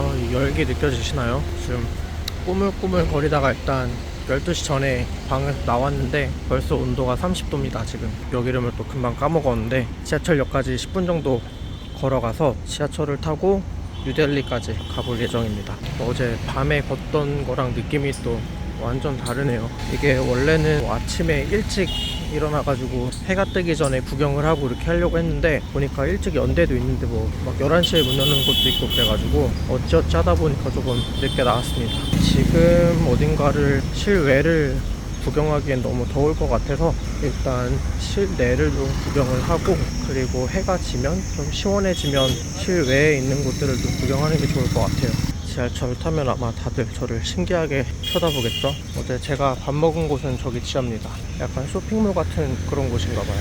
어, 이 열기 느껴지시나요? 지금 꾸물꾸물 거리다가 일단 12시 전에 방에서 나왔는데 벌써 온도가 30도입니다 지금 여기름을 또 금방 까먹었는데 지하철역까지 10분 정도 걸어가서 지하철을 타고 뉴델리까지 가볼 예정입니다 어제 밤에 걷던 거랑 느낌이 또 완전 다르네요. 이게 원래는 뭐 아침에 일찍 일어나가지고 해가 뜨기 전에 구경을 하고 이렇게 하려고 했는데 보니까 일찍 연대도 있는데 뭐 막 11시에 문 여는 곳도 있고 그래가지고 어찌어찌 하다 보니까 조금 늦게 나왔습니다. 지금 어딘가를 실외를 구경하기엔 너무 더울 것 같아서 일단 실내를 좀 구경을 하고 그리고 해가 지면 좀 시원해지면 실외에 있는 곳들을 좀 구경하는 게 좋을 것 같아요 지하철 타면 아마 다들 저를 신기하게 쳐다보겠죠? 어제 제가 밥 먹은 곳은 저기 지하입니다. 약간 쇼핑몰 같은 그런 곳인가 봐요.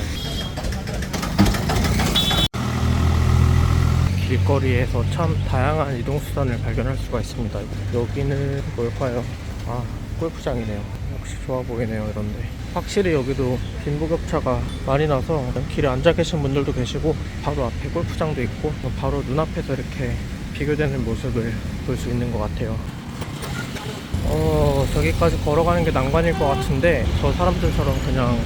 길거리에서 참 다양한 이동수단을 발견할 수가 있습니다. 여기는 뭘까요? 아 골프장이네요. 역시 좋아 보이네요 이런데. 확실히 여기도 빈부격차가 많이 나서 길에 앉아 계신 분들도 계시고 바로 앞에 골프장도 있고 바로 눈앞에서 이렇게 비교되는 모습을 볼 수 있는 것 같아요. 어 저기까지 걸어가는 게 난관일 것 같은데 저 사람들처럼 그냥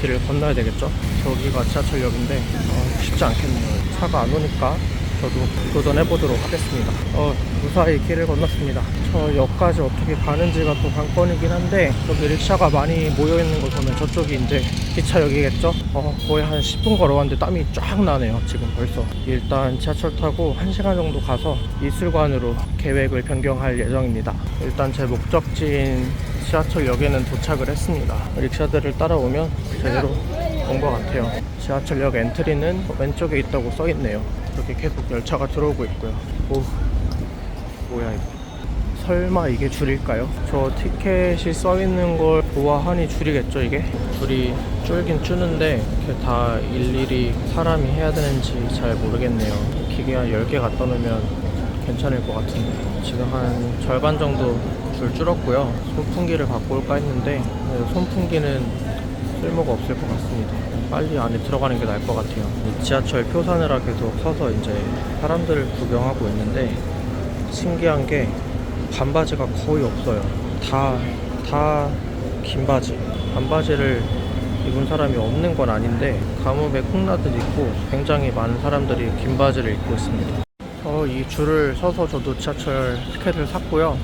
길을 건너야 되겠죠? 저기가 지하철역인데 어, 쉽지 않겠네요. 차가 안 오니까 저도 도전해 보도록 하겠습니다. 어, 무사히 길을 건넜습니다. 저 역까지 어떻게 가는지가 또 관건이긴 한데 저기 릭샤가 많이 모여 있는 걸 보면 저쪽이 이제 기차역이겠죠? 어, 거의 한 10분 걸어왔는데 땀이 쫙 나네요. 지금 벌써. 일단 지하철 타고 1시간 정도 가서 이슬관으로 계획을 변경할 예정입니다. 일단 제 목적지인 지하철역에는 도착을 했습니다. 릭샤들을 따라오면 제대로 온 것 같아요. 지하철역 엔트리는 왼쪽에 있다고 써 있네요. 이렇게 계속 열차가 들어오고 있고요. 오, 뭐야 이거? 설마 이게 줄일까요? 저 티켓이 써 있는 걸 보아하니 줄이겠죠 이게? 줄이 줄긴 줄는데 이렇게 다 일일이 사람이 해야 되는지 잘 모르겠네요. 기계 한 10개 갖다 놓으면 괜찮을 것 같은데 지금 한 절반 정도 줄 줄었고요. 선풍기를 갖고 올까 했는데 네, 선풍기는 쓸모가 없을 것 같습니다. 빨리 안에 들어가는 게 나을 것 같아요. 이 지하철 표 사느라 계속 서서 이제 사람들을 구경하고 있는데 신기한 게 반바지가 거의 없어요. 다, 다 긴 바지. 반바지를 입은 사람이 없는 건 아닌데 가뭄에 콩나듯 입고 굉장히 많은 사람들이 긴 바지를 입고 있습니다. 어, 이 줄을 서서 저도 지하철 티켓을 샀고요.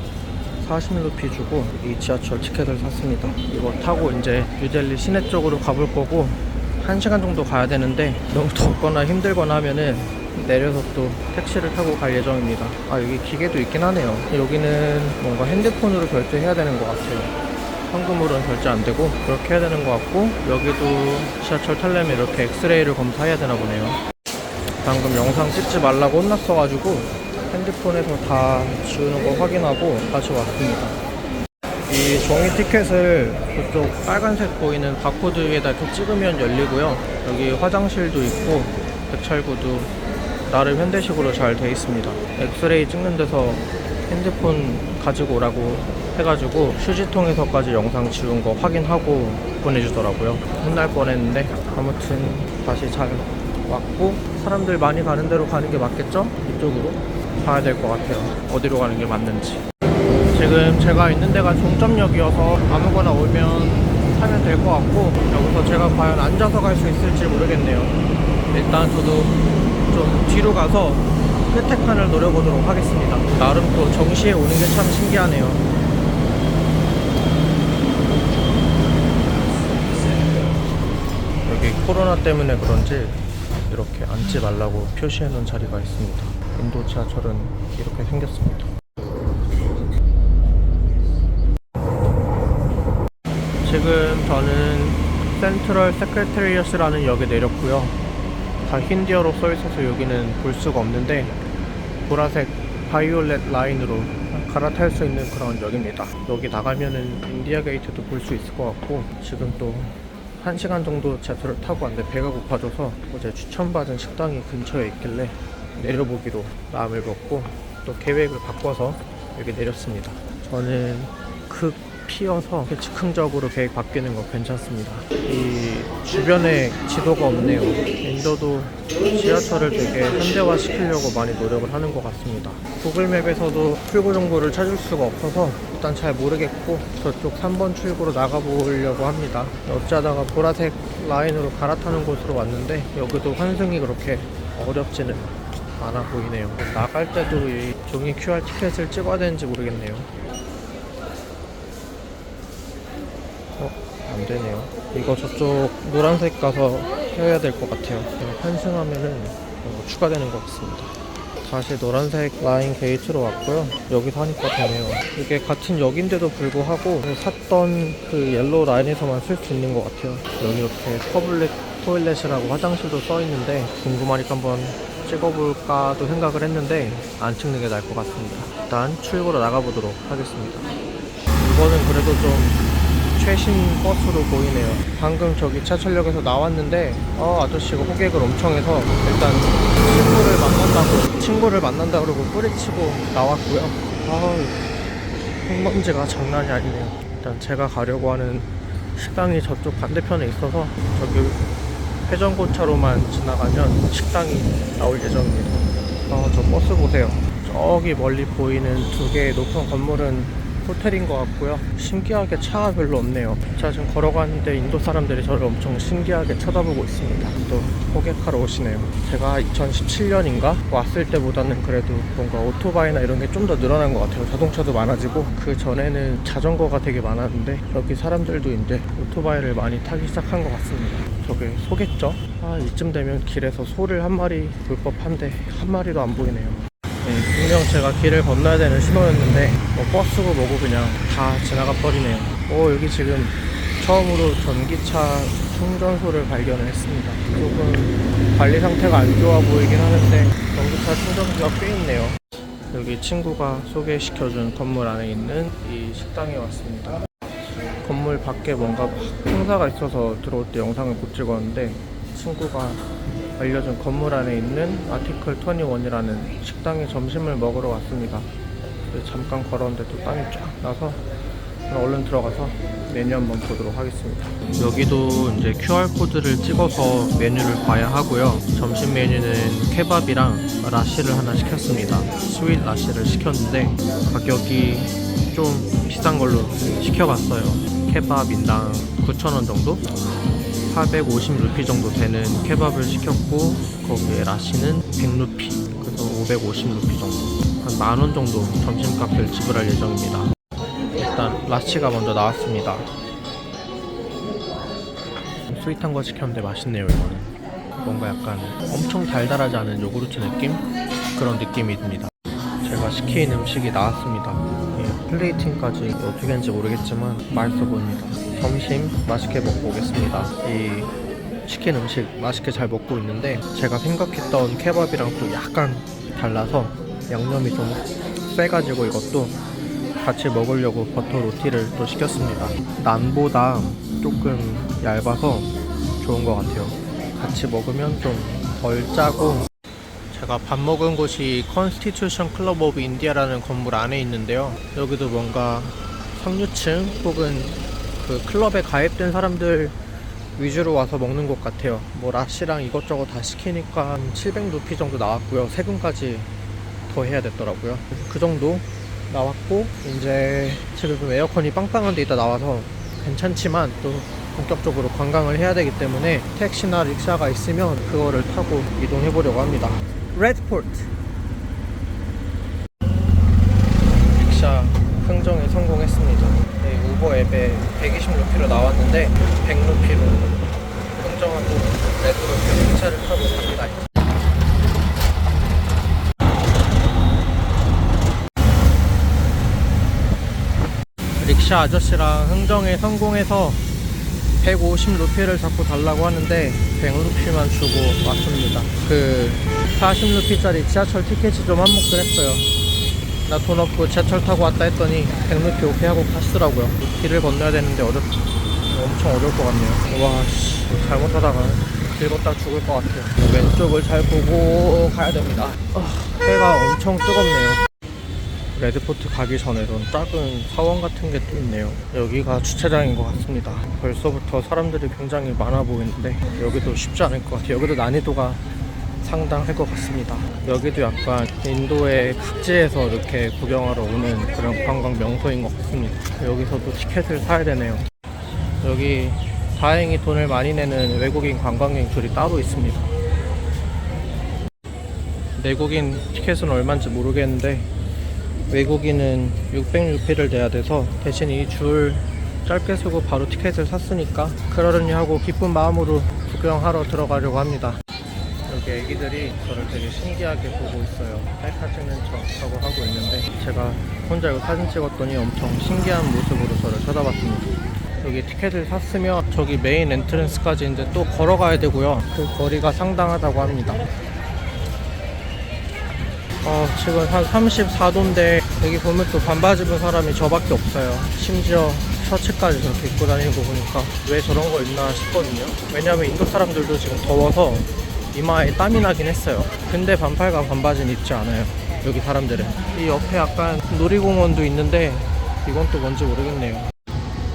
40루피 주고 이 지하철 티켓을 샀습니다. 이거 타고 이제 뉴델리 시내 쪽으로 가볼 거고 1시간 정도 가야 되는데 너무 덥거나 힘들거나 하면은 내려서 또 택시를 타고 갈 예정입니다. 아 여기 기계도 있긴 하네요. 여기는 뭔가 핸드폰으로 결제해야 되는 것 같아요. 현금으로는 결제 안 되고 그렇게 해야 되는 것 같고 여기도 지하철 타려면 이렇게 엑스레이를 검사해야 되나 보네요. 방금 영상 찍지 말라고 혼났어가지고 핸드폰에서 다 지우는 거 확인하고 다시 왔습니다. 이 종이 티켓을 그쪽 빨간색 보이는 바코드 위에다 이렇게 찍으면 열리고요. 여기 화장실도 있고 백찰구도 나름 현대식으로 잘 돼 있습니다. 엑스레이 찍는 데서 핸드폰 가지고 오라고 해가지고 휴지통에서까지 영상 지운 거 확인하고 보내주더라고요. 혼날 뻔했는데 아무튼 다시 잘 왔고 사람들 많이 가는 대로 가는 게 맞겠죠? 이쪽으로 가야 될 것 같아요. 어디로 가는 게 맞는지. 지금 제가 있는 데가 종점역이어서 아무거나 오면 타면 될 것 같고 여기서 제가 과연 앉아서 갈 수 있을지 모르겠네요. 일단 저도 좀 뒤로 가서 끝에 칸을 노려보도록 하겠습니다. 나름 또 정시에 오는 게 참 신기하네요. 여기 코로나 때문에 그런지 이렇게 앉지 말라고 표시해 놓은 자리가 있습니다. 인도 지하철은 이렇게 생겼습니다. 지금 저는 센트럴 세크레테리어스라는 역에 내렸고요. 다 힌디어로 써 있어서 여기는 볼 수가 없는데 보라색 바이올렛 라인으로 갈아탈 수 있는 그런 역입니다. 여기 나가면은 인디아 게이트도 볼 수 있을 것 같고 지금 또 1시간 정도 제트를 타고 왔는데 배가 고파져서 어제 추천받은 식당이 근처에 있길래 내려보기로 마음을 먹고 또 계획을 바꿔서 여기 내렸습니다. 저는 극 피어서 즉흥적으로 계획 바뀌는 거 괜찮습니다. 이 주변에 지도가 없네요. 인도도 지하철을 되게 현대화 시키려고 많이 노력을 하는 것 같습니다. 구글맵에서도 출구 정보를 찾을 수가 없어서 일단 잘 모르겠고 저쪽 3번 출구로 나가보려고 합니다. 어쩌다가 보라색 라인으로 갈아타는 곳으로 왔는데 여기도 환승이 그렇게 어렵지는 않아 보이네요. 나갈 때도 이 종이 QR 티켓을 찍어야 되는지 모르겠네요. 어, 안 되네요. 이거 저쪽 노란색 가서 해야 될 것 같아요. 그냥 환승하면은 추가되는 것 같습니다. 다시 노란색 라인 게이트로 왔고요. 여기서 하니까 되네요. 이게 같은 역인데도 불구하고 샀던 그 옐로우 라인에서만 쓸 수 있는 것 같아요. 여기 이렇게 퍼블릭 토일렛이라고 화장실도 써 있는데 궁금하니까 한번 찍어볼까도 생각을 했는데 안 찍는 게 나을 것 같습니다. 일단 출구로 나가보도록 하겠습니다. 이거는 그래도 좀 최신 버스로 보이네요. 방금 저기 차철역에서 나왔는데 어 아저씨가 호객을 엄청 해서 일단 친구를 만난다고 친구를 만난다 그러고 뿌리치고 나왔고요. 아 흙먼지가 장난이 아니네요. 일단 제가 가려고 하는 식당이 저쪽 반대편에 있어서 저기 회전고차로만 지나가면 식당이 나올 예정입니다. 아, 저 버스 보세요. 저기 멀리 보이는 두 개의 높은 건물은 호텔인 것 같고요. 신기하게 차가 별로 없네요. 제가 지금 걸어가는데 인도 사람들이 저를 엄청 신기하게 쳐다보고 있습니다. 또 호객하러 오시네요. 제가 2017년인가 왔을 때보다는 그래도 뭔가 오토바이나 이런 게 좀 더 늘어난 것 같아요. 자동차도 많아지고 그 전에는 자전거가 되게 많았는데 여기 사람들도 이제 오토바이를 많이 타기 시작한 것 같습니다. 저게 소겠죠? 아 이쯤 되면 길에서 소를 한 마리 볼 법한데 한 마리도 안 보이네요. 네, 분명 제가 길을 건너야 되는 신호였는데 뭐 버스고 뭐고 그냥 다 지나가 버리네요. 오 여기 지금 처음으로 전기차 충전소를 발견을 했습니다. 조금 관리 상태가 안 좋아 보이긴 하는데 전기차 충전기가 꽤 있네요. 여기 친구가 소개시켜준 건물 안에 있는 이 식당에 왔습니다. 건물 밖에 뭔가 행사가 있어서 들어올 때 영상을 못 찍었는데 친구가 알려준 건물 안에 있는 아티클 21이라는 식당에 점심을 먹으러 왔습니다. 잠깐 걸었는데 또 땀이 쫙 나서 얼른 들어가서 메뉴 한번 보도록 하겠습니다. 여기도 이제 QR 코드를 찍어서 메뉴를 봐야 하고요. 점심 메뉴는 케밥이랑 라시를 하나 시켰습니다. 스윗 라시를 시켰는데 가격이 좀 비싼 걸로 시켜봤어요. 케밥 인당 9,000원 정도? 450루피 정도 되는 케밥을 시켰고 거기에 라시는 100루피 그래서 550루피 정도. 한 만 원 정도 점심값을 지불할 예정입니다. 일단 라시가 먼저 나왔습니다. 스윗한 거 시켰는데 맛있네요 이거는. 뭔가 약간 엄청 달달하지 않은 요구르트 느낌? 그런 느낌이 듭니다. 제가 시킨 음식이 나왔습니다. 예, 플레이팅까지 어떻게 하는지 모르겠지만 맛있어 보입니다. 점심 맛있게 먹고 오겠습니다. 이 시킨 음식 맛있게 잘 먹고 있는데 제가 생각했던 케밥이랑 또 약간 달라서 양념이 좀 세가지고 이것도 같이 먹으려고 버터 로티를 또 시켰습니다. 난보다 조금 얇아서 좋은 것 같아요. 같이 먹으면 좀 덜 짜고 제가 밥 먹은 곳이 컨스티튜션 클럽 오브 인디아라는 건물 안에 있는데요. 여기도 뭔가 상류층 혹은 그 클럽에 가입된 사람들 위주로 와서 먹는 곳 같아요. 뭐 라시랑 이것저것 다 시키니까 한 700루피 정도 나왔고요. 세금까지 더 해야 됐더라고요. 그 정도 나왔고 이제 지금 좀 에어컨이 빵빵한데 이따 나와서 괜찮지만 또 본격적으로 관광을 해야 되기 때문에 택시나 릭샤가 있으면 그거를 타고 이동해 보려고 합니다. 레드포트 릭샤 흥정에 성공했습니다. 네, 우버 앱에 120루피로 나왔는데 100루피로 흥정하고 레드로피 릭샤를 타고 갑니다. 릭샤 아저씨랑 흥정에 성공해서 150루피를 자꾸 달라고 하는데 100루피만 주고 왔습니다. 그 40루피짜리 지하철 티켓이 좀 한몫을 했어요. 나 돈 없고 지하철 타고 왔다 했더니 100루피 오케이 하고 가시더라고요. 길을 건너야 되는데 어렵, 엄청 어려울 것 같네요. 와, 씨, 잘못하다가 길 걷다 죽을 것 같아요. 왼쪽을 잘 보고 가야 됩니다. 아, 해가 엄청 뜨겁네요. 레드포트 가기 전에는 작은 사원 같은 게 또 있네요. 여기가 주차장인 것 같습니다. 벌써부터 사람들이 굉장히 많아 보이는데 여기도 쉽지 않을 것 같아요. 여기도 난이도가 상당할 것 같습니다. 여기도 약간 인도의 각지에서 이렇게 구경하러 오는 그런 관광 명소인 것 같습니다. 여기서도 티켓을 사야 되네요. 여기 다행히 돈을 많이 내는 외국인 관광객 줄이 따로 있습니다. 내국인 티켓은 얼마인지 모르겠는데 외국인은 606피를 내야 돼서 대신 이 줄 짧게 쓰고 바로 티켓을 샀으니까 그러려니 하고 기쁜 마음으로 구경하러 들어가려고 합니다. 여기 애기들이 저를 되게 신기하게 보고 있어요. 셀카 찍는 척하고 하고 있는데 제가 혼자 이거 사진 찍었더니 엄청 신기한 모습으로 저를 쳐다봤습니다. 여기 티켓을 샀으면 저기 메인 엔트런스까지 이제 또 걸어가야 되고요. 그 거리가 상당하다고 합니다. 어, 지금 한 34도인데 여기 보면 또 반바지 입은 사람이 저밖에 없어요. 심지어 셔츠까지 저렇게 입고 다니는 거 보니까 왜 저런 거 입나 싶거든요. 왜냐면 인도 사람들도 지금 더워서 이마에 땀이 나긴 했어요. 근데 반팔과 반바지는 입지 않아요. 여기 사람들은. 이 옆에 약간 놀이공원도 있는데 이건 또 뭔지 모르겠네요.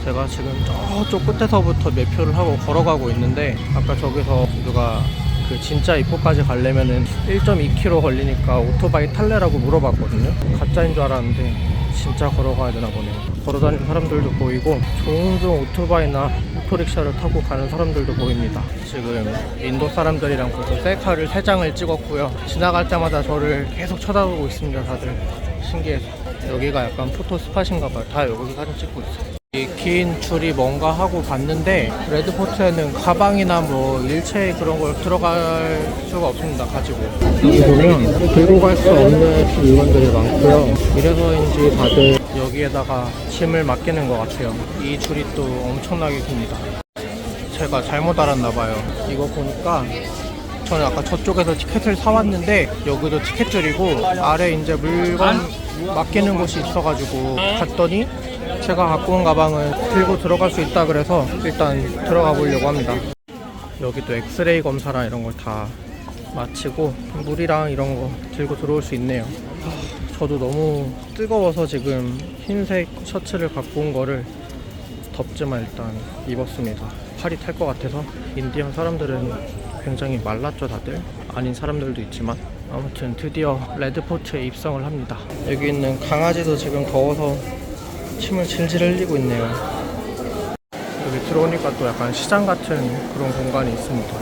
제가 지금 저쪽 끝에서부터 매표를 하고 걸어가고 있는데 아까 저기서 누가 그 진짜 입구까지 가려면은 1.2km 걸리니까 오토바이 탈래라고 물어봤거든요. 가짜인 줄 알았는데 진짜 걸어가야 되나 보네요. 걸어다니는 사람들도 보이고 종종 오토바이나 오토릭샤를 타고 가는 사람들도 보입니다. 지금 인도 사람들이랑 벌써 셀카를 3장을 찍었고요. 지나갈 때마다 저를 계속 쳐다보고 있습니다. 다들 신기해서. 여기가 약간 포토 스팟인가 봐요. 다 여기서 사진 찍고 있어요. 이긴 줄이 뭔가 하고 봤는데 레드포트에는 가방이나 뭐 일체 그런 걸 들어갈 수가 없습니다 가지고. 여기 보면 들고 갈 수 없는 물건들이 많고요. 이래서인지 다들 여기에다가 짐을 맡기는 것 같아요. 이 줄이 또 엄청나게 깁니다. 제가 잘못 알았나 봐요. 이거 보니까 저는 아까 저쪽에서 티켓을 사왔는데 여기도 티켓 줄이고 아래 이제 물건 맡기는 곳이 있어가지고 갔더니 제가 갖고 온 가방을 들고 들어갈 수 있다 그래서 일단 들어가 보려고 합니다. 여기도 엑스레이 검사랑 이런 걸 다 마치고 물이랑 이런 거 들고 들어올 수 있네요. 저도 너무 뜨거워서 지금 흰색 셔츠를 갖고 온 거를 덥지만 일단 입었습니다. 팔이 탈 것 같아서 인디언 사람들은 굉장히 말랐죠 다들 아닌 사람들도 있지만 아무튼 드디어 레드포트에 입성을 합니다. 여기 있는 강아지도 지금 더워서 침을 질질 흘리고 있네요. 여기 들어오니까 또 약간 시장 같은 그런 공간이 있습니다.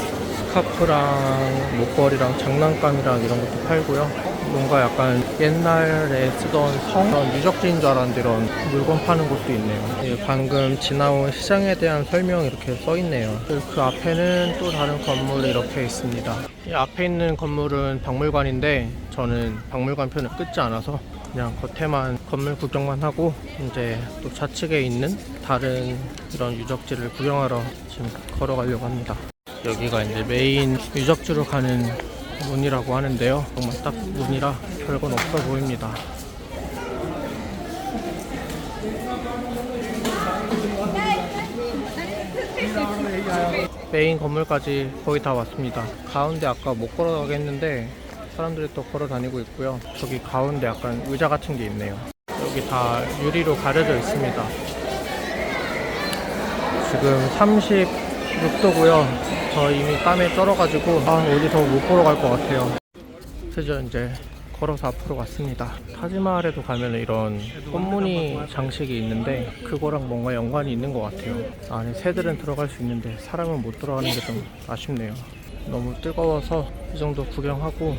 스카프랑 목걸이랑 장난감이랑 이런 것도 팔고요. 뭔가 약간 옛날에 쓰던 성 그런 유적지인 줄 알았는데 이런 물건 파는 곳도 있네요. 예, 방금 지나온 시장에 대한 설명이 이렇게 써 있네요. 그, 그 앞에는 또 다른 건물이 이렇게 있습니다. 이 앞에 있는 건물은 박물관인데 저는 박물관 편을 끊지 않아서 그냥 겉에만 건물 구경만 하고 이제 또 좌측에 있는 다른 이런 유적지를 구경하러 지금 걸어가려고 합니다. 여기가 이제 메인 유적지로 가는 문이라고 하는데요. 정말 딱 문이라 별건 없어 보입니다. 메인 건물까지 거의 다 왔습니다. 가운데 아까 못 걸어가겠는데 사람들이 또 걸어 다니고 있고요. 저기 가운데 약간 의자 같은 게 있네요. 여기 다 유리로 가려져 있습니다. 지금 36도고요. 저 이미 땀에 쩔어가지고 아 어디서 못 걸어갈 것 같아요. 드디어 이제 걸어서 앞으로 갔습니다. 타지마할에도 가면 이런 꽃무늬 장식이 있는데 그거랑 뭔가 연관이 있는 것 같아요. 안에 새들은 들어갈 수 있는데 사람은 못 들어가는 게 좀 아쉽네요. 너무 뜨거워서 이 정도 구경하고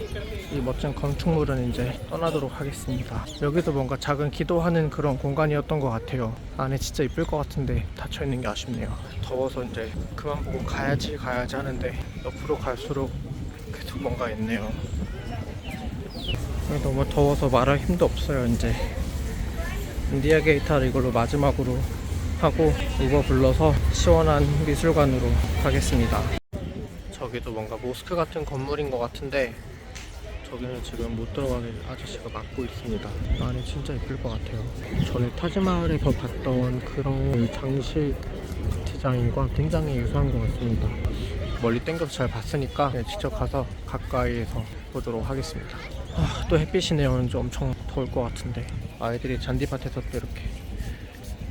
이 멋진 건축물은 이제 떠나도록 하겠습니다. 여기도 뭔가 작은 기도하는 그런 공간이었던 것 같아요. 안에 진짜 이쁠 것 같은데 닫혀 있는 게 아쉽네요. 더워서 이제 그만 보고 가야지 가야지 하는데 옆으로 갈수록 계속 뭔가 있네요. 너무 더워서 말할 힘도 없어요 이제 인디아 게이트를 이걸로 마지막으로 하고 우버 불러서 시원한 미술관으로 가겠습니다 저기도 뭔가 모스크 같은 건물인 것 같은데 저기는 지금 못 들어가게 아저씨가 막고 있습니다 안에 진짜 예쁠 것 같아요 전에 타지마을에서 봤던 그런 장식 디자인과 굉장히 유사한 것 같습니다 멀리 땡겨서 잘 봤으니까 그냥 직접 가서 가까이에서 보도록 하겠습니다 아, 또 햇빛이네요. 오늘 좀 엄청 더울 것 같은데 아이들이 잔디밭에서 또 이렇게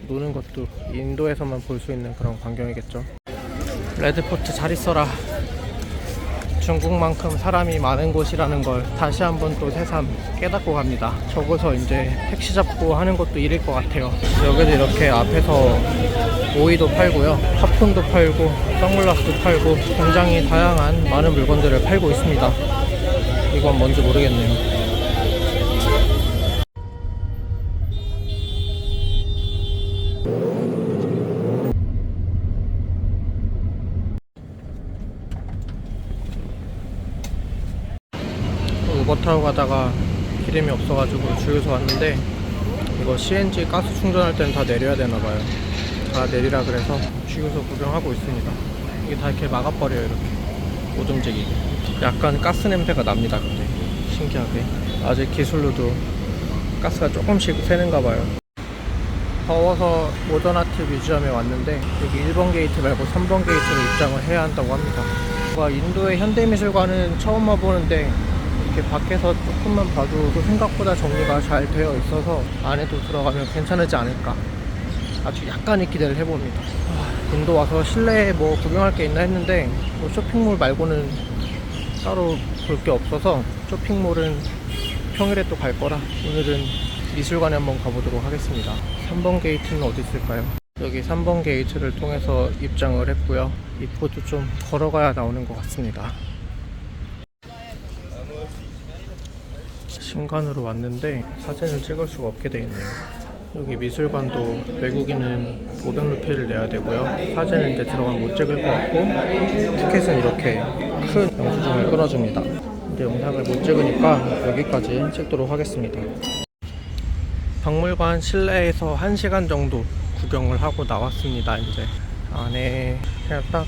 노는 것도 인도에서만 볼 수 있는 그런 광경이겠죠. 레드포트 잘 있어라. 중국만큼 사람이 많은 곳이라는 걸 다시 한번 또 새삼 깨닫고 갑니다. 저거서 이제 택시 잡고 하는 것도 일일 것 같아요. 여기도 이렇게 앞에서 오이도 팔고요. 팝콘도 팔고, 선글라스도 팔고, 굉장히 다양한 많은 물건들을 팔고 있습니다. 이건 뭔지 모르겠네요. 우버 타고 가다가 기름이 없어가지고 주유소 왔는데 이거 CNG 가스 충전할 때는 다 내려야 되나봐요. 다 내리라 그래서 주유소 구경하고 있습니다. 이게 다 이렇게 막아버려요 이렇게. 못 움직이게 약간 가스 냄새가 납니다 근데. 신기하게. 아직 기술로도 가스가 조금씩 새는가 봐요. 더워서 모더나트 뮤지엄에 왔는데 여기 1번 게이트 말고 3번 게이트로 입장을 해야 한다고 합니다. 와, 인도의 현대미술관은 처음 와보는데 이렇게 밖에서 조금만 봐도 또 생각보다 정리가 잘 되어 있어서 안에도 들어가면 괜찮지 않을까. 아주 약간의 기대를 해봅니다. 아, 인도 와서 실내에 뭐 구경할 게 있나 했는데 뭐 쇼핑몰 말고는 따로 볼 게 없어서 쇼핑몰은 평일에 또 갈 거라 오늘은 미술관에 한번 가보도록 하겠습니다. 3번 게이트는 어디 있을까요? 여기 3번 게이트를 통해서 입장을 했고요. 입구도 좀 걸어가야 나오는 것 같습니다 신관으로 왔는데 사진을 찍을 수가 없게 돼 있네요. 여기 미술관도 외국인은 500루피를 내야 되고요. 사진은 이제 들어가면 못 찍을 것 같고 티켓은 이렇게 큰 영수증을 끊어줍니다. 근데 영상을 못 찍으니까 여기까지 찍도록 하겠습니다. 박물관 실내에서 1시간 정도 구경을 하고 나왔습니다. 이제 안에 그냥 딱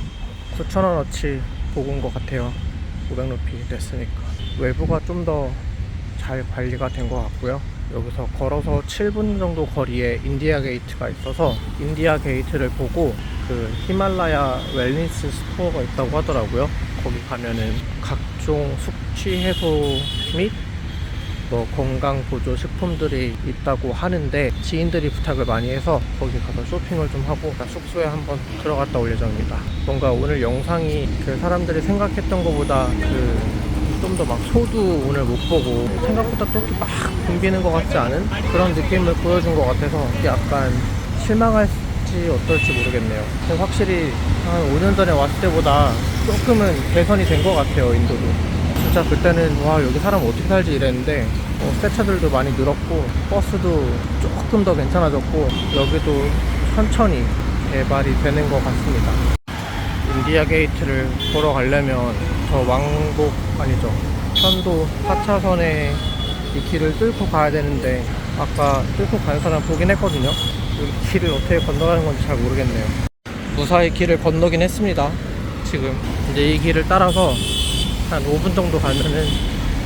9,000원어치 보고 온것 같아요. 500루피 됐으니까. 외부가 좀더 잘 관리가 된 것 같고요. 여기서 걸어서 7분 정도 거리에 인디아 게이트가 있어서 인디아 게이트를 보고 그 히말라야 웰니스 스토어가 있다고 하더라고요. 거기 가면은 각종 숙취 해소 및 뭐 건강 보조 식품들이 있다고 하는데 지인들이 부탁을 많이 해서 거기 가서 쇼핑을 좀 하고 숙소에 한번 들어갔다 올 예정입니다. 뭔가 오늘 영상이 그 사람들이 생각했던 것보다 그 좀 더 막 소도 오늘 못 보고 생각보다 또막 붐비는 것 같지 않은 그런 느낌을 보여준 것 같아서 약간 실망할지 어떨지 모르겠네요. 근데 확실히 한 5년 전에 왔을 때보다 조금은 개선이 된 것 같아요, 인도도. 진짜 그때는 와 여기 사람 어떻게 살지 이랬는데 어, 새 차들도 많이 늘었고 버스도 조금 더 괜찮아졌고 여기도 천천히 개발이 되는 것 같습니다. 인디아 게이트를 보러 가려면 저 왕복 아니죠? 편도 4차선에 이 길을 뚫고 가야 되는데 아까 뚫고 가는 사람 보긴 했거든요. 여기 길을 어떻게 건너가는 건지 잘 모르겠네요. 무사히 길을 건너긴 했습니다. 지금 이제 이 길을 따라서 한 5분 정도 가면은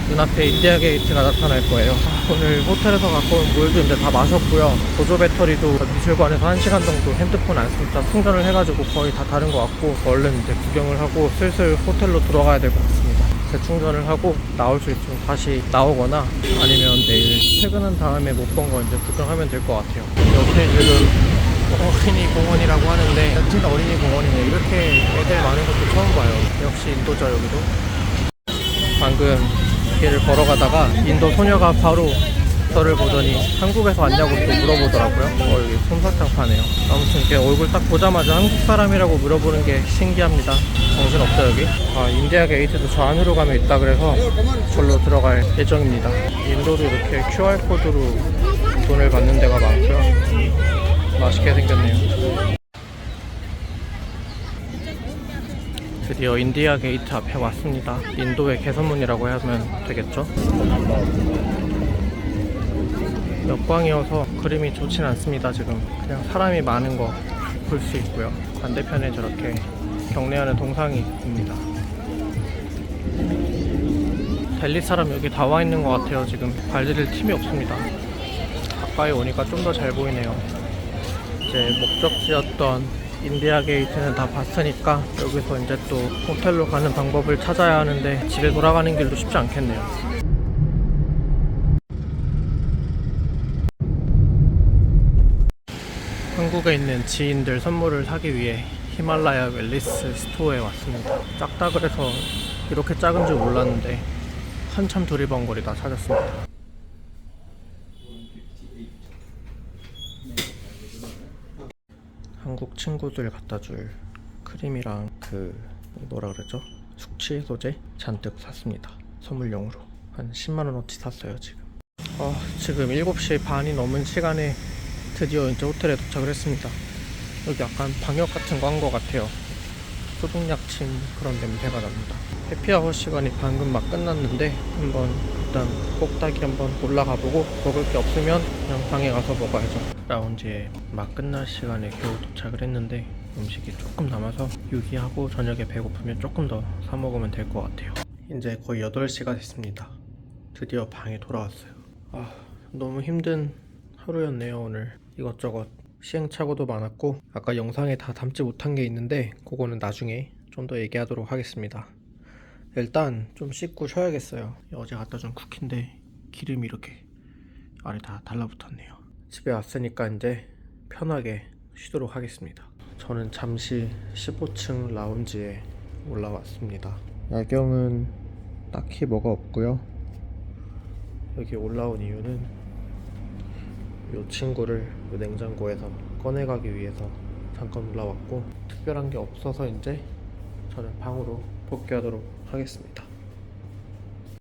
눈앞에 인디아 게이트가 나타날 거예요. 오늘 호텔에서 갖고 온 물도 이제 다 마셨고요. 보조 배터리도 미술관에서 1시간 정도 핸드폰 안 쓰다 충전을 해가지고 거의 다 다른 것 같고 얼른 이제 구경을 하고 슬슬 호텔로 들어가야 될 것 같습니다. 재충전을 하고 나올 수 있으면 다시 나오거나 아니면 내일 퇴근한 다음에 못 본 거 이제 구경하면 될 것 같아요. 옆에 지금 어린이 공원이라고 하는데 진짜 어린이 공원이네. 이렇게 애들 많은 것도 처음 봐요. 역시 인도죠 여기도. 방금 길을 걸어가다가 인도 소녀가 바로 저를 보더니 한국에서 왔냐고 또 물어보더라고요. 어, 여기 솜사탕 파네요. 아무튼 이렇게 얼굴 딱 보자마자 한국 사람이라고 물어보는 게 신기합니다. 정신 없죠 여기? 아 인디아 게이트도 저 안으로 가면 있다 그래서 절로 들어갈 예정입니다. 인도도 이렇게 QR 코드로 돈을 받는 데가 많고요. 맛있게 생겼네요. 드디어 인디아 게이트 앞에 왔습니다. 인도의 개선문이라고 하면 되겠죠? 역광이어서 그림이 좋진 않습니다. 지금 그냥 사람이 많은 거 볼 수 있고요. 반대편에 저렇게 경례하는 동상이 있습니다. 델리 사람 여기 다 와 있는 것 같아요. 지금 발디딜 틈이 없습니다. 가까이 오니까 좀 더 잘 보이네요. 이제 목적지였던 인디아 게이트는 다 봤으니까 여기서 이제 또 호텔로 가는 방법을 찾아야 하는데 집에 돌아가는 길도 쉽지 않겠네요. 한국에 있는 지인들 선물을 사기 위해 히말라야 웰리스 스토어에 왔습니다. 작다 그래서 이렇게 작은 줄 몰랐는데 한참 두리번거리다 찾았습니다. 한국 친구들 갖다 줄 크림이랑 그 뭐라 그러죠? 숙취 해소제 잔뜩 샀습니다. 선물용으로 한 10만 원어치 샀어요 지금. 어, 지금 7시 반이 넘은 시간에 드디어 이제 호텔에 도착을 했습니다. 여기 약간 방역 같은 거한것 같아요. 소독약 친 그런 냄새가 납니다. 해피아워 시간이 방금 막 끝났는데 한번 일단 꼭다기 한번 올라가 보고 먹을 게 없으면 그냥 방에 가서 먹어야죠. 라운지에 막 끝날 시간에 겨우 도착을 했는데 음식이 조금 남아서 유기하고 저녁에 배고프면 조금 더 사 먹으면 될 것 같아요. 이제 거의 8시가 됐습니다. 드디어 방에 돌아왔어요. 아, 너무 힘든 하루였네요, 오늘. 이것저것 시행착오도 많았고, 아까 영상에 다 담지 못한 게 있는데, 그거는 나중에 좀 더 얘기하도록 하겠습니다. 일단 좀 씻고 쉬어야겠어요. 어제 갖다 준 쿠키인데, 기름이 이렇게 아래 다 달라붙었네요. 집에 왔으니까 이제 편하게 쉬도록 하겠습니다. 저는 잠시 15층 라운지에 올라왔습니다. 야경은 딱히 뭐가 없고요. 여기 올라온 이유는 이 친구를 이 냉장고에서 꺼내가기 위해서 잠깐 올라왔고 특별한 게 없어서 이제 저는 방으로 복귀하도록 하겠습니다.